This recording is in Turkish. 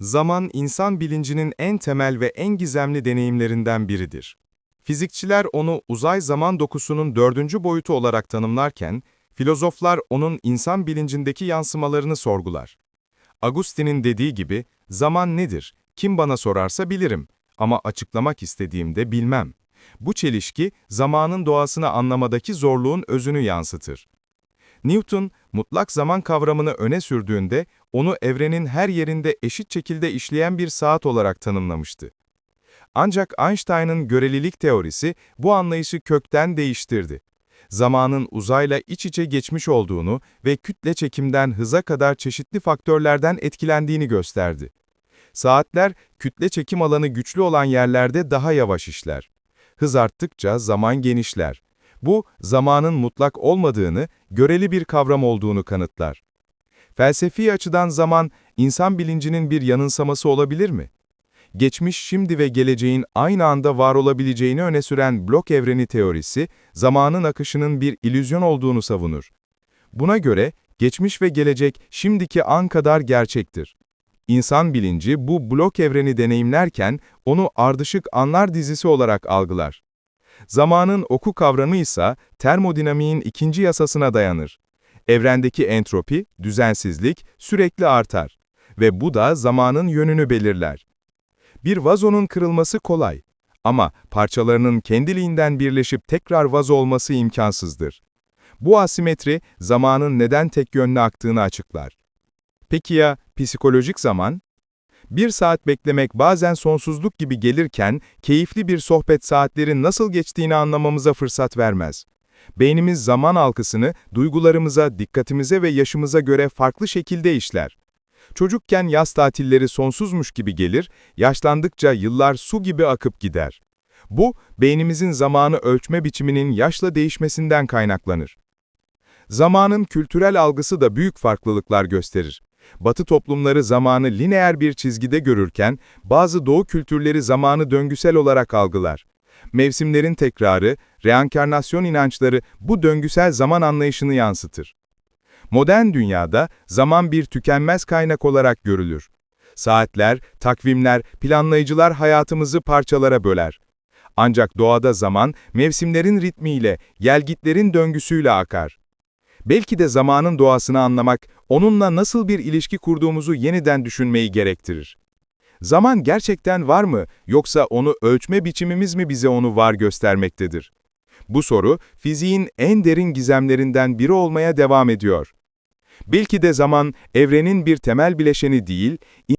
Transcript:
Zaman, insan bilincinin en temel ve en gizemli deneyimlerinden biridir. Fizikçiler onu uzay zaman dokusunun dördüncü boyutu olarak tanımlarken, filozoflar onun insan bilincindeki yansımalarını sorgular. Agustin'in dediği gibi, zaman nedir? Kim bana sorarsa bilirim ama açıklamak istediğimde bilmem. Bu çelişki, zamanın doğasını anlamadaki zorluğun özünü yansıtır. Newton, mutlak zaman kavramını öne sürdüğünde, onu evrenin her yerinde eşit şekilde işleyen bir saat olarak tanımlamıştı. Ancak Einstein'ın görelilik teorisi bu anlayışı kökten değiştirdi. Zamanın uzayla iç içe geçmiş olduğunu ve kütle çekimden hıza kadar çeşitli faktörlerden etkilendiğini gösterdi. Saatler, kütle çekim alanı güçlü olan yerlerde daha yavaş işler. Hız arttıkça zaman genişler. Bu, zamanın mutlak olmadığını, göreli bir kavram olduğunu kanıtlar. Felsefi açıdan zaman, insan bilincinin bir yanınsaması olabilir mi? Geçmiş, şimdi ve geleceğin aynı anda var olabileceğini öne süren blok evreni teorisi, zamanın akışının bir ilüzyon olduğunu savunur. Buna göre, geçmiş ve gelecek şimdiki an kadar gerçektir. İnsan bilinci bu blok evreni deneyimlerken onu ardışık anlar dizisi olarak algılar. Zamanın oku kavramı ise termodinamiğin ikinci yasasına dayanır. Evrendeki entropi, düzensizlik sürekli artar ve bu da zamanın yönünü belirler. Bir vazonun kırılması kolay ama parçalarının kendiliğinden birleşip tekrar vazo olması imkansızdır. Bu asimetri zamanın neden tek yönlü aktığını açıklar. Peki ya psikolojik zaman? Bir saat beklemek bazen sonsuzluk gibi gelirken, keyifli bir sohbet saatlerin nasıl geçtiğini anlamamıza fırsat vermez. Beynimiz zaman algısını duygularımıza, dikkatimize ve yaşımıza göre farklı şekilde işler. Çocukken yaz tatilleri sonsuzmuş gibi gelir, yaşlandıkça yıllar su gibi akıp gider. Bu, beynimizin zamanı ölçme biçiminin yaşla değişmesinden kaynaklanır. Zamanın kültürel algısı da büyük farklılıklar gösterir. Batı toplumları zamanı lineer bir çizgide görürken, bazı doğu kültürleri zamanı döngüsel olarak algılar. Mevsimlerin tekrarı, reenkarnasyon inançları bu döngüsel zaman anlayışını yansıtır. Modern dünyada zaman bir tükenmez kaynak olarak görülür. Saatler, takvimler, planlayıcılar hayatımızı parçalara böler. Ancak doğada zaman, mevsimlerin ritmiyle, gelgitlerin döngüsüyle akar. Belki de zamanın doğasını anlamak, onunla nasıl bir ilişki kurduğumuzu yeniden düşünmeyi gerektirir. Zaman gerçekten var mı, yoksa onu ölçme biçimimiz mi bize onu var göstermektedir? Bu soru, fiziğin en derin gizemlerinden biri olmaya devam ediyor. Belki de zaman, evrenin bir temel bileşeni değil,